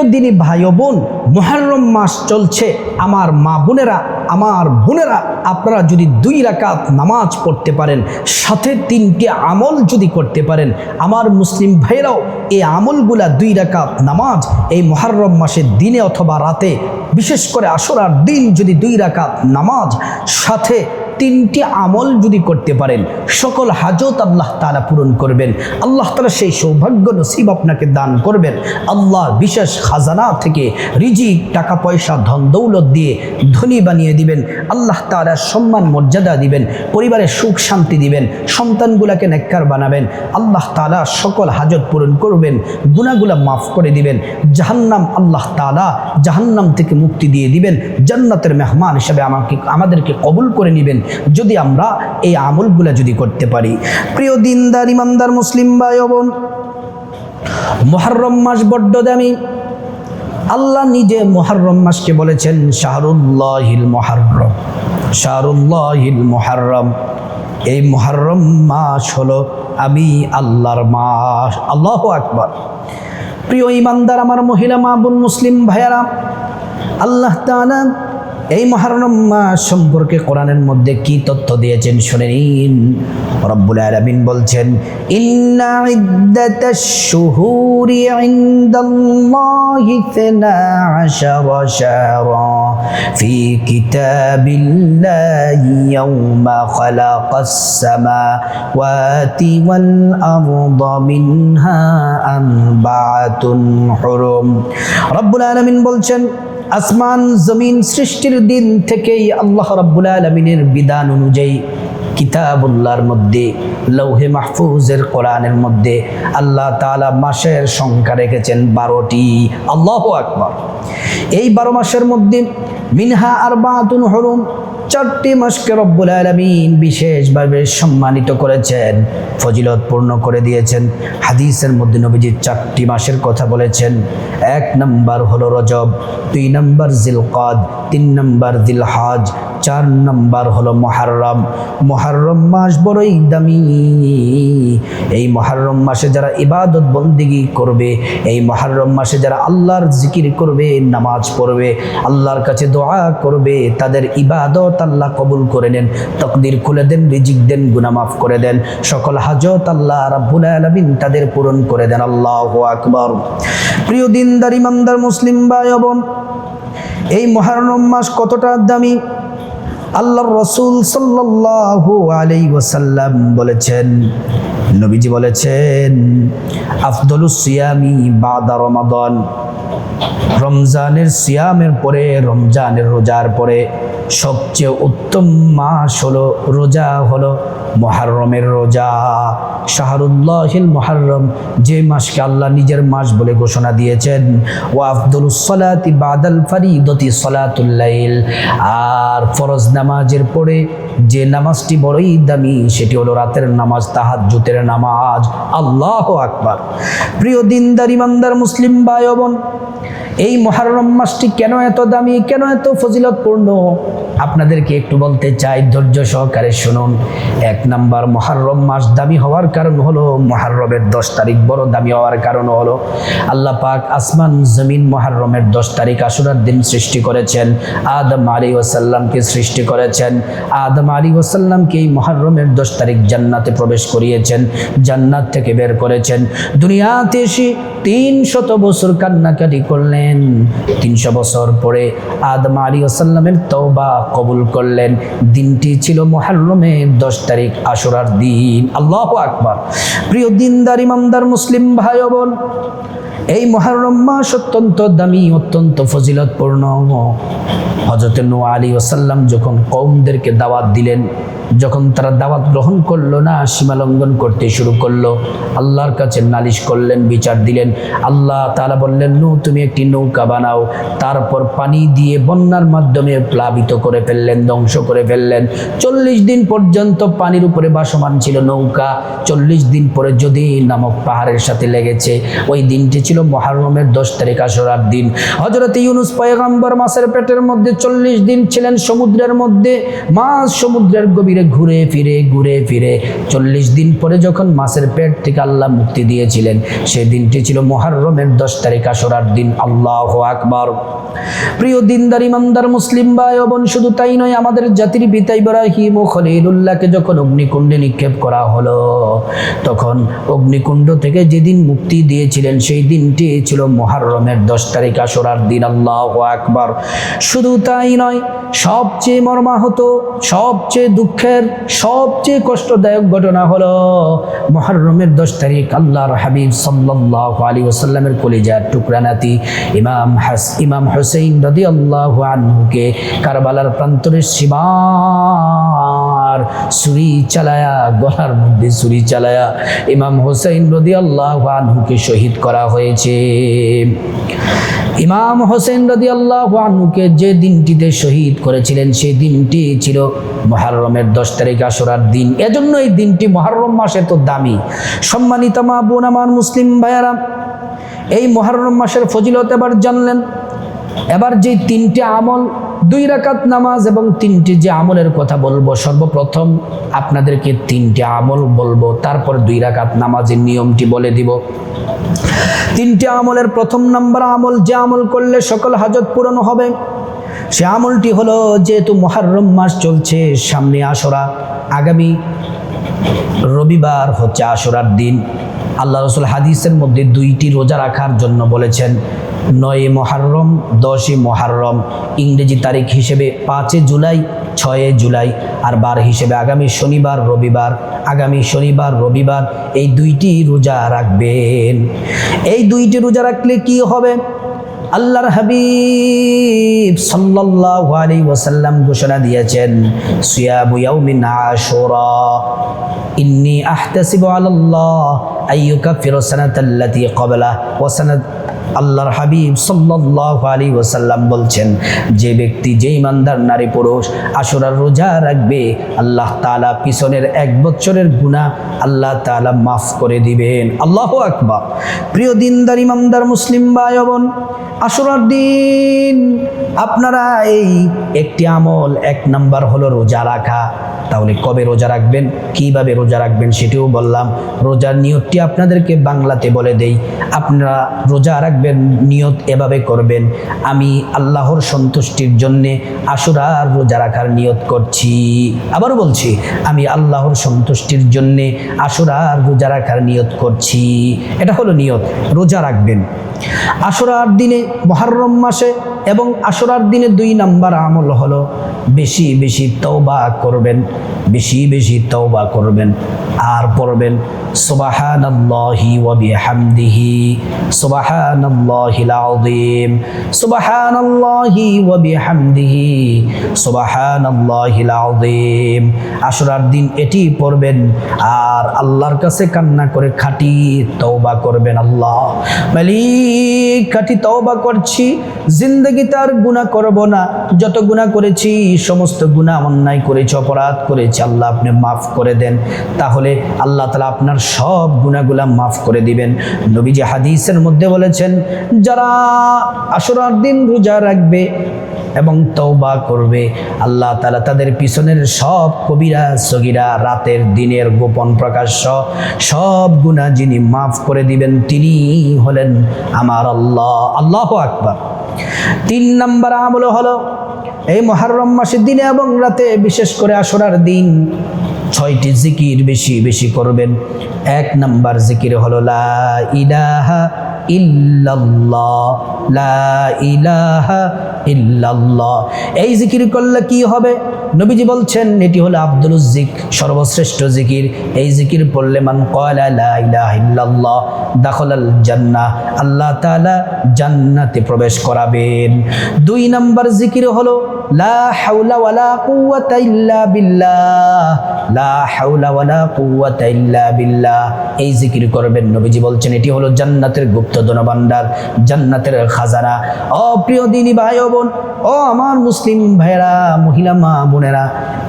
প্রিয় দিনী ভাই বোন মহারম মাস চলছে। আমার মা বোনেরা, আমার বোনেরা, আপনারা যদি দুই রাকাত নামাজ পড়তে পারেন, সাথে তিনটি আমল যদি করতে পারেন, আমার মুসলিম ভাইরাও এই আমলগুলা দুই রাকাত নামাজ এই মহারম মাসের দিনে অথবা রাতে, বিশেষ করে আসরার দিন যদি দুই রাকাত নামাজ, সাথে তিনটি আমল যদি করতে পারেন, সকল হাজত আল্লাহ তালা পূরণ করবেন। আল্লাহ তালা সেই সৌভাগ্য নসিব আপনাকে দান করবেন। আল্লাহ বিশেষ খাজানা থেকে রিজিক, টাকা পয়সা, ধন দৌলত দিয়ে ধনী বানিয়ে দিবেন। আল্লাহ তালা সম্মান, মর্যাদা দিবেন। পরিবারের সুখ, শান্তি দিবেন। সন্তানগুলাকে নেককার বানাবেন। আল্লাহ তালা সকল হাজত পূরণ করবেন। গুণাগুলা মাফ করে দিবেন। জাহান্নাম আল্লাহ তালা জাহান্নাম থেকে মুক্তি দিয়ে দিবেন। জান্নাতের মেহমান হিসাবে আমাকে, আমাদেরকে কবুল করে নেবেন। যদি আমরা এই আমলগুলা যদি করতে পারি। প্রিয় দিনদার, ইমানদার, মুসলিম ভাই ও বোন মহারম মাস বড্ড দামি। আল্লাহ নিজে মহারম মাসকে বলেছেন, শাহরুল্লাহিল মহারম শাহরুল্লাহিল মহারম এই মহারম মাস হলো আমি আল্লাহর মাস। আল্লাহ আকবর। প্রিয় ইমানদার, আমার মহিলা মা বোন মুসলিম ভাইয়ারা, আল্লাহ তাআলা এই মহারম মাস সম্পর্কে কোরআনের মধ্যে কি তথ্য দিয়েছেন শুনে নিন। রব্বুল আলামিন বলছেন, ইন্না ইদ্দাতাশ শুহুরি ইনদাল্লাহি 12 শাহরা ফি কিতাবিল্লাহি ইয়াওমা খালাকাস সামাওয়াতি ওয়াল আরদা মিনহা আরবাআতুন হুরুম। রব্বুল আলামিন বলছেন আসমান জমিন সৃষ্টির দিন থেকেই আল্লাহ রাব্বুল আলমিনের বিধান অনুযায়ী কিতাবুল্লাহর মধ্যে, লৌহে মাহফুজের কোরআনের মধ্যে আল্লাহ তালা মাসের সংখ্যা রেখেছেন বারোটি। আল্লাহ আকবর। এই বারো মাসের মধ্যে মিনহা আর বাতুন হরুম, চারটি মাসকে রব্বুল আলমিন বিশেষভাবে সম্মানিত করেছেন, ফজিলত পূর্ণ করে দিয়েছেন। হাদিসের মধ্যে নবীজির চারটি মাসের কথা বলেছেন। এক নম্বর হলো রজব, দুই নম্বর জিলকদ, তিন নম্বর দিলহাজ চার নম্বর হলো মহারম মহারম মাস বড়ই দামি। এই মহারম মাসে যারা ইবাদত বন্দিগি করবে, এই মহারম মাসে যারা আল্লাহর জিকির করবে, নামাজ পড়বে, আল্লাহর কাছে দোয়া করবে, তাদের ইবাদত আল্লাহ কবুল করে নেন। তকদির খুলে দেন, রিজিক দেন, গুনাহ মাফ করে দেন। সকল হাজত আল্লাহ রাব্বুল আলামিন তাদের পূরণ করে দেন। আল্লাহ আকবর। প্রিয় দিনদার, ইমানদার, মুসলিম বোন, এই মহারম মাস কতটা দামি? আল্লাহর রসুল সাল্লাল্লাহু আলাই ওয়াসাল্লাম বলেছেন, নবীজি বলেছেন, আফদলুস সিয়ামি বাদা রমাদান, রমজানের সিয়ামের পরে, রমজানের রোজার পরে সবচেয়ে উত্তম মাস হলো, রোজা হলো মহারমের রোজা। শাহরুল্লাহিল মহারম যে মাসকে আল্লাহ নিজের মাস বলে ঘোষণা দিয়েছেন। ও আফদুল সলাতি বাদাল ফারিদতি সলাতুল্লাইল আর ফরজ নামাজের পরে যে নামাজটি বড়ই দামি, সেটি হলো রাতের নামাজ তাহার জুতের নামাজ। আল্লাহ আকবার। প্রিয় দিনদার, ইমানদার মুসলিম ভাই ও বোন এই মহারম মাসটি কেন এত দামি, কেন এত ফজিলতপূর্ণ? আপনাদেরকে একটু বলতে চাই, ধৈর্য সহকারে শুনুন। এক নাম্বার মহারম মাস দামি হওয়ার কারণ হলো মহারমের দশ তারিখ বড় দামি হওয়ার কারণ হলো, আল্লাহ পাক আসমান জমিন মহারমের দশ তারিখ আশুরার দিন সৃষ্টি করেছেন, আদম আলী ওসাল্লামকে সৃষ্টি করেছেন, আদম আলী ওসাল্লামকে এই মহারমের দশ তারিখ জান্নাতে প্রবেশ করিয়েছেন, জান্নাত থেকে বের করেছেন। দুনিয়াতে এসে তিন শত বছর কান্নাকাটি করলেন, তিনশো বছর পরে আদম আলী ওসাল্লামের তওবা কবুল করলেন। দিনটি ছিল মহারমের দশ তারিখ আশুরার দিন। আল্লাহ আকবার। প্রিয় দিনদার ইমানদার মুসলিম ভাই বোন এই মহারম মাস অত্যন্ত দামি, অত্যন্ত ফজিলতপূর্ণ। হজরত নু আলী ওসাল্লাম যখন কৌমদেরকে দাওয়াত দিলেন, যখন তারা দাওয়াত গ্রহণ করল না, সীমা লঙ্ঘন করতে শুরু করল, আল্লাহর কাছে নালিশ করলেন, বিচার দিলেন। আল্লাহ তালা বললেন নু তুমি একটি নৌকা বানাও, তারপর পানি দিয়ে বন্যার মাধ্যমে প্লাবিত করে ফেললেন, ধ্বংস করে ফেললেন। চল্লিশ দিন পর্যন্ত পানির উপরে বাসমান ছিল নৌকা, চল্লিশ দিন পরে যদি নামক পাহাড়ের সাথে লেগেছে, ওই দিনটি ছিল মহারমের দশ তারিখ আসরার দিন। হজরত ইউনুস পয়গাম্বর মাসের পেটের মধ্যে চল্লিশ দিন ছিলেন, সমুদ্রের মধ্যে মাছ সমুদ্রের গভীরে ঘুরে ফিরে ঘুরে ফিরে। চল্লিশ দিন পরে যখন মাছের পেট থেকে আল্লাহ মুক্তি দিয়েছিলেন, সেই দিনটি ছিল মহারমের দশ তারিখ আসরার দিন। আল্লাহ আকবর। প্রিয় দিনদার, ইমানদার, মুসলিম ভাই বোন, শুধু তাই নয়, আমাদের জাতির পিতা ইব্রাহিম ও খলিলুল্লাহকে যখন অগ্নিকুণ্ডে নিক্ষেপ করা হলো, তখন অগ্নিকুণ্ড থেকে যেদিন মুক্তি দিয়েছিলেন, সেই দিনটি ছিল মহারমের দশ তারিখ আসরার দিন, আল্লাহ আকবার। শুধু তাই নয়, সবচেয়ে মর্মাহত, সবচেয়ে দুঃখের, সবচেয়ে কষ্টদায়ক ঘটনা হলো মহারমের দশ তারিখ আল্লাহর হাবিব সাল্লাহ আলী ওসাল্লামের কলিজার টুকরা নাতি ইমাম হাস, ইমাম হুসেইন রদি আল্লাহ আনহুকে কারবালার প্রান্তরের সীমার সুরি চালায়া, গলার মধ্যে সুরি চালায়া ইমাম হোসেন রদি আল্লাহ আনহুকে শহীদ করা হয়েছে। ইমাম হোসেন রদি আল্লাহ আনহুকে যে দিনটিতে শহীদ করেছিলেন, সেই দিনটি ছিল মহারমের দশ তারিখ আসরার দিন। এজন্য এই দিনটি মহারম মাসে তো দামি। সম্মানিত মা বোন, আমার মুসলিম ভাইয়ারা, এই মহারম মাসের ফজিলত এবার জানলেন। এবার যে তিনটে আমল দুই রাকাত নামাজ এবং তিনটি যে আমলের কথা বলব, সর্বপ্রথম আপনাদেরকে তিনটি আমল বলব, তারপর দুই রাকাত নামাজের নিয়মটি বলে দিব। তিনটি আমলের প্রথম নাম্বার আমল, যে আমল করলে সকল হাজত পূরণ হবে, সে আমলটি হলো যেহেতু মহারম মাস চলছে সামনে আসরা আগামী রবিবার হচ্ছে আশুরার দিন। আল্লাহ রসুল হাদিসের মধ্যে দুইটি রোজা রাখার জন্য বলেছেন নয় মহারম দশই মহারম, ইংরেজি তারিখ হিসেবে পাঁচে জুলাই, ছয়ে জুলাই আর বার হিসেবে আগামী শনিবার, রবিবার, আগামী শনিবার, রবিবার এই দুইটি রোজা রাখবেন। এই দুইটি রোজা রাখলে কি হবে? আল্লাহর হাবিব সাল্লাল্লাহু আলাইহি ওয়াসাল্লাম ঘোষণা দিয়েছেন, সিয়ামু ইয়াউমিন আশুরা, ইন্নী আহতাসিবু আলাল্লাহ আইয়ুকাফিরু সানাতাল্লাতী ক্বাবলা আল্লাহর হাবিব সাল্লাল্লাহু আলাইহি ওসাল্লাম বলছেন, যে ব্যক্তি, যে ইমানদার নারী পুরুষ আশুরার রোজা রাখবে, আল্লাহ তাআলা পিছনের এক বছরের গুনাহ আল্লাহ তাআলা মাফ করে দিবেন। আল্লাহ আকবার। প্রিয় দিনদার, ইমানদার মুসলিম ভাই বোন আশুরার দিন, আপনারা এই একটি আমল, এক নাম্বার হলো রোজা রাখা। তাহলে কবে রোজা রাখবেন? কীভাবে রোজা রাখবেন সেটিও বললাম। রোজার নিয়তটি আপনাদেরকে বাংলাতে বলে দেই। আপনারা রোজা রাখবেন নিয়ত এভাবে করবেন। আমি আল্লাহর সন্তুষ্টির জন্যে আশুরার রোজা রাখার নিয়ত করছি। আবারও বলছি, আমি আল্লাহর সন্তুষ্টির জন্যে আশুরার রোজা রাখার নিয়ত করছি। এটা হলো নিয়ত, রোজা রাখবেন। আশুরার দিনে মহারম মাসে এবং আশুরার দিনে দুই নাম্বার আমল হলো বেশি বেশি তওবা করবেন, বেশি বেশি তওবা করবেন। আর পড়বেন, সুবহানাল্লাহি ওয়া বিহামদিহি সুবহানাল্লাহিল আযীম সুবহানাল্লাহি ওয়া বিহামদিহি। সুবহানাল্লাহিল আযীম আশুরার দিন এটি পড়বেন আর আল্লাহর কাছে কান্না করে খাঁটি তওবা করবেন আল্লাহ। মালিক, খাঁটি তওবা করছি, জিন্দগি তার গুনাহ করব না। যত গুনাহ করেছি, সমস্ত গুনাহ অন্যায় করেছি, অপরাধ করেছি, আল্লাহ আপনি মাফ করে দেন। তাহলে আল্লাহ তালা আপনার সব গুণাগুলা মাফ করে দিবেন। নবীজি হাদিসের মধ্যে বলেছেন যারা আসরার দিন রোজা রাখবে এবং তৌবা করবে, আল্লাহ তালা তাদের পিছনের সব কবিরা, সগিরা রাতের দিনের গোপন প্রকাশ্য সব গুণা যিনি মাফ করে দিবেন, তিনি হলেন আমার আল্লাহ। আল্লাহ আকবার। তিন নম্বর আমল হলো এই মহারম মাসের দিনে এবং রাতে বিশেষ করে আসরার দিন ছয়টি জিকির বেশি বেশি করবেন। এক নাম্বার জিকির হলো লা ইলাহা ইল্লাল্লাহ, লা ইলাহা ইল্লাল্লাহ। এই জিকির করলে কি হবে? নবীজি বলছেন, এটি হলো আব্দুল জিক সর্বশ্রেষ্ঠ জিকির। এই জিকির পড়লে মান ইল্লাল্লাহ, দাখলাল জান্নাহ। আল্লাহ তাআলা জান্নাতে প্রবেশ করাবেন। দুই নাম্বার জিকির হলো, লা লা বিল্লাহ। এই জিকির করবেন, নবীজি বলছেন, এটি হলো জান্নাতের গুপ্ত ধনভাণ্ডার জান্নাতের খাজানা। অপ্রিয় দিনী ভাই ও বোন ও আমার মুসলিম ভাইয়েরা, মহিলা মা বোনেরা,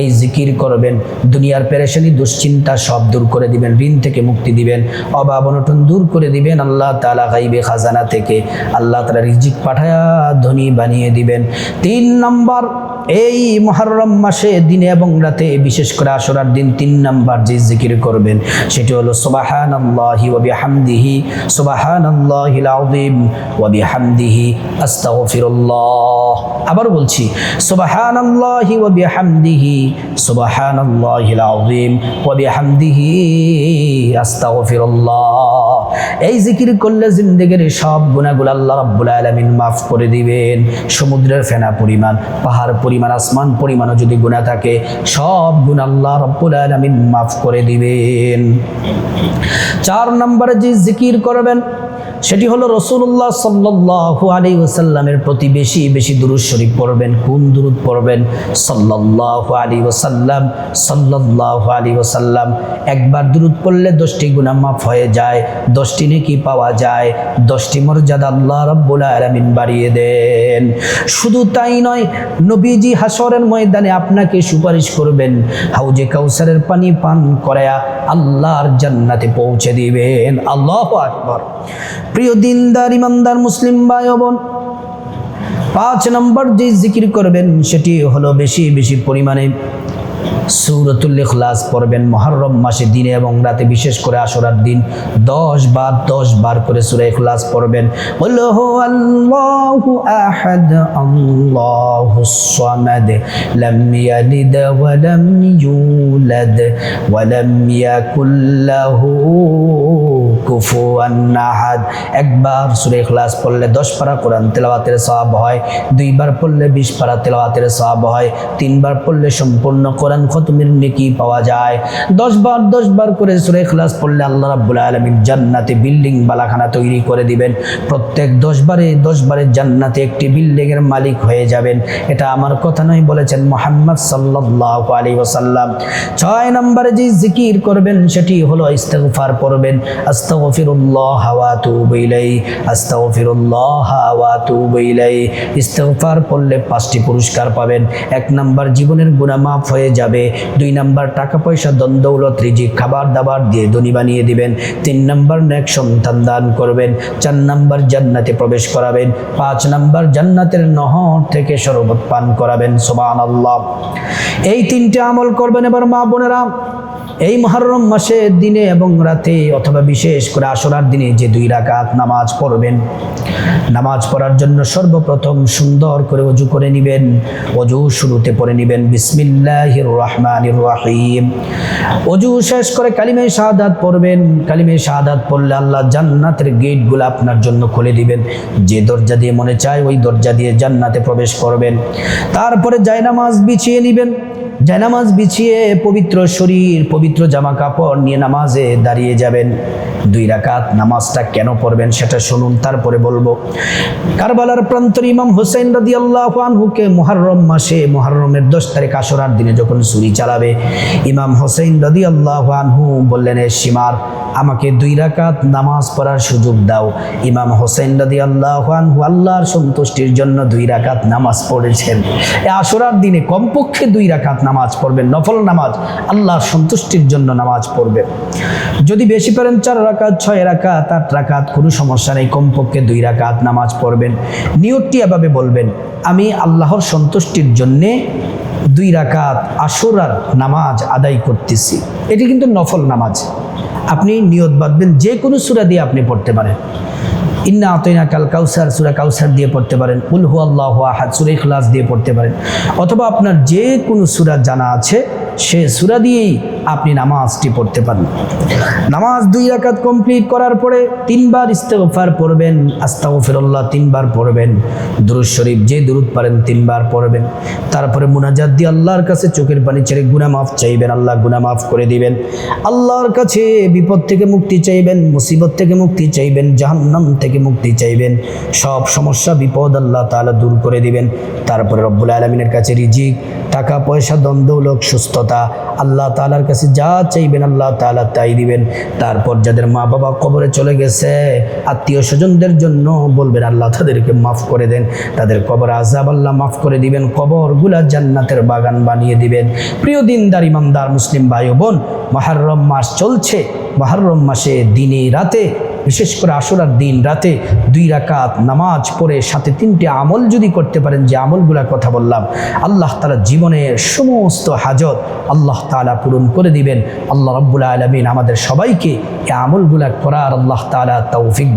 এই জিকির করবেন, দুনিয়ার পেরেশানি, দুশ্চিন্তা সব দূর করে দিবেন, ঋণ থেকে মুক্তি দিবেন, অভাব অনটন দূর করে দিবেন, আল্লাহ তালা গাইবে খাজানা থেকে। আল্লাহ তালা রিজিক পাঠায়া ধনী বানিয়ে দিবেন। তিন নম্বর, এই মহরম মাসে দিনে এবং রাতে, বিশেষ করে আসরার দিন, তিন নাম্বার যে জিকির করবেন, সেটি হলো সুবাহান আল্লাহি ওবি হামদিহি সুবাহান আল্লাহিল العظيم وبحمده হামদিহি الله আবার বলছি سبحان الله وبحمده سبحان الله العظيم وبحمده ওবি الله এই জিকির করলে জিন্দেগির সব গুণাগুলো আল্লাহ রাব্বুল আলামিন মাফ করে দিবেন। সমুদ্রের ফেনা পরিমাণ, পাহাড় পরিমাণ, আসমান পরিমাণও যদি গুণা থাকে, সব গুণ আল্লাহ রব্বুল আলামিন মাফ করে দিবেন। চার নম্বরে যে জিকির করবেন, সেটি হলো রসুল্লাহ সাল্লাহ আলী ওসাল্লামের প্রতি বেশি বেশি দুরুদ শরীফ পড়বেন। কোন দুরুদ পড়বেন? সাল্লাহ আলী ওসাল্লাম সাল্লাহ আলী ওসাল্লাম একবার দুরুদ পড়লে দশটি গুণা মাফ হয়ে যায় দশটি নেকি পাওয়া যায়, দশটি মর্যাদা আল্লাহ রব্বুল আলমিন বাড়িয়ে দেন। শুধু তাই নয়, নবীজি হাসরের ময়দানে আপনাকে সুপারিশ করবেন, হাউজে কাউসারের পানি পান করায়া আল্লাহর জান্নাতে পৌঁছে দিবেন। আল্লাহ আকবর। প্রিয় দিনদার, ইমানদার মুসলিম ভাই বোন পাঁচ নম্বর যে জিকির করবেন, সেটি হলো বেশি বেশি পরিমাণে সৌরতুল ইখলাস পড়বেন মহরম মাসে দিনে এবং রাতে, বিশেষ করে আসরার দিন। দশ বার দশ বার করে সুরে ইখলাস পড়বেন। আল্লাহু একবার সুরে ইখলাস পড়লে দশ পারা কোরআন তেলাওয়াতের সওয়াব হয়, দুইবার পড়লে বিশ পারা তেলাওয়াতের সওয়াব হয়, তিনবার পড়লে সম্পূর্ণ কোরআন খতমের নেকি পাওয়া যায়। দশ বার দশ বার করে সুরে ইখলাস পড়লে আল্লাহ রাব্বুল আলামিন জান্নাতে বিল্ডিং বালাখানা তৈরি করে দিবেন। প্রত্যেক দশ বারে দশ বারে জান্নাতে একটি বিল্ডিং এর মালিক হয়ে যাবেন। এটা আমার কথা নয় বলেছেন মোহাম্মদ সাল্লাল্লাহু আলাইহি ওয়াসাল্লাম। ছয় নম্বরে যে জিকির করবেন, সেটি হলো ইস্তেগফার পড়বেন। আস্তাগফিরুল্লাহ ওয়া আতুবু ইলাই আস্তাগফিরুল্লাহ ওয়া আতুবু ইলাই ইস্তেগফার পড়লে পাঁচটি পুরস্কার পাবেন। এক নাম্বার, জীবনের গুনাহ মাফ হয়ে যাবে। দুই নাম্বার টাকা পয়সা দ্বন্দ্বৌলত রিজিক খাবার দাবার দিয়ে ধনী বানিয়ে দিবেন। তিন নাম্বার, নেক সন্তান দান করবেন। চার নাম্বার, জান্নাতে প্রবেশ করাবেন। পাঁচ নাম্বার, জান্নাতের নহর থেকে শরবত পান করাবেন। সোবান আল্লাহ এই তিনটে আমল করবেন এবার মা বোনেরা। এই মহরম মাসে দিনে এবং রাতে অথবা বিশেষ করে আসরার দিনে যে দুই রাকাত নামাজ পড়বেন, নামাজ পড়ার জন্য সর্বপ্রথম সুন্দর করে অজু করে নেবেন, অজু শুরুতে পড়ে নেবেন, বিসমিল্লাহির রহমানির রহিম। অজু শেষ করে কালিমে শাহাদাত পড়বেন, কালিমে শাহাদাত পড়লে আল্লাহ জান্নাতের গেটগুলো আপনার জন্য খুলে দিবেন। যে দরজা দিয়ে মনে চায়, ওই দরজা দিয়ে জান্নাতে প্রবেশ করবেন। তারপরে জায়নামাজ বিছিয়ে নেবেন, জায়নামাজ বিছিয়ে পবিত্র শরীর পবিত্র জামা কাপড় নিয়ে নামাজে দাঁড়িয়ে যাবেন। দুই রাকাত নামাজটা কেন পড়বেন সেটা শুনুন, তারপরে বলব। কারবালার প্রান্তর ইমাম হোসেন রাদি আল্লাহ আনহুকে মহারম মাসে মহারমের দশ তারিখ আসরার দিনে যখন ছুরি চালাবে, ইমাম হোসেন রাদি আল্লাহ আনহু বললেন, এ সীমার আমাকে দুই রাকাত নামাজ পড়ার সুযোগ দাও। ইমাম হোসেন রাদি আল্লাহানহু আল্লাহর সন্তুষ্টির জন্য দুই রাকাত নামাজ পড়েছেন। এ আসরার দিনে কমপক্ষে দুই রাকাত নামাজ পড়বেন, নফল নামাজ আল্লাহর সন্তুষ্টির জন্য নামাজ পড়বেন যদি বেশি পারেন চার রাকাত, ছয় রাকাত, আট রাকাত, কোনো সমস্যা নেই, কমপক্ষে দুই রাকাত নামাজ পড়বেন। নিয়তটি এভাবে বলবেন, আমি আল্লাহর সন্তুষ্টির জন্যে দুই রাকাত আশুরার নামাজ আদায় করতেছি। এটি কিন্তু নফল নামাজ। আপনি নিয়ত বাঁধবেন, যে কোনো সুরা দিয়ে আপনি পড়তে পারেন। ইন্না আতইনা কাল কাউসার, সুরা কাউসার দিয়ে পড়তে পারেন। উল হু আল্লাহ আহাদ, সুরা ইখলাস দিয়ে পড়তে পারেন। অথবা আপনার যে কোনো সুরা জানা আছে সে সুরা দিয়েই আপনি নামাজটি পড়তে পারেন। নামাজ দুই রাকাত কমপ্লিট করার পরে তিনবার ইস্তেগফার পড়বেন, আস্তাগফিরুল্লাহ তিনবার পড়বেন, দুরুদ শরীফ যে দুরুদ পারেন তিনবার পড়বেন। তারপরে মুনাজাত দিয়ে আল্লাহর কাছে চোখের পানি ছেড়ে গুনাহ মাফ চাইবেন, আল্লাহ গুনাহ মাফ করে দিবেন। আল্লাহর কাছে বিপদ থেকে মুক্তি চাইবেন, মুসিবত থেকে মুক্তি চাইবেন, জাহান্নাম থেকে মুক্তি চাইবেন। সব সমস্যা, বিপদ আল্লাহ তাআলা দূর করে দিবেন। তারপরে রব্বুল আলমিনের কাছে রিজিক, টাকা পয়সা দ্বন্দ্ব লোক সুস্থতা আল্লাহ তাআলার কাছে যা চাইবেন আল্লাহ তাআলা তাই দিবেন। তারপর যাদের মা বাবা কবরে চলে গেছে আত্মীয় স্বজনদের জন্য বলবেন, আল্লাহ তাদেরকে মাফ করে দেন। তাদের কবর আজাব আল্লাহ মাফ করে দিবেন। কবরগুলা জান্নাতের বাগান বানিয়ে দিবেন। প্রিয় দিনদার, ইমানদার, মুসলিম ভাই বোন, মহারম মাস চলছে। মহারম মাসে দিনে রাতে বিশেষ করে আশুরার দিন, রাতে দুই রাকাত নামাজ পড়ে সাথে তিনটে আমল যদি করতে পারেন, যে আমলগুলার কথা বললাম, আল্লাহ তালা জীবনের সমস্ত হাজত আল্লাহ তালা পূরণ করে দিবেন। আল্লাহ রব্বুল আলমিন আমাদের সবাইকে এই আমলগুলা করার আল্লাহ তালা তৌফিক